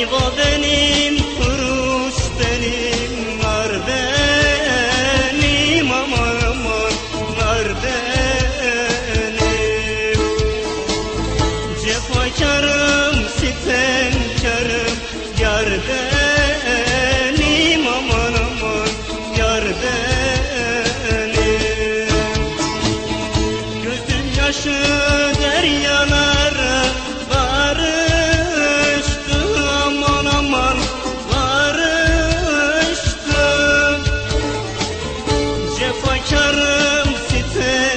Eyvah benim kuruş benim Nar benim aman aman Nar benim. Cefakarım sipenkarım Yar benim aman aman Yar benim. Gözüm yaşı deryalar cefakarım sitem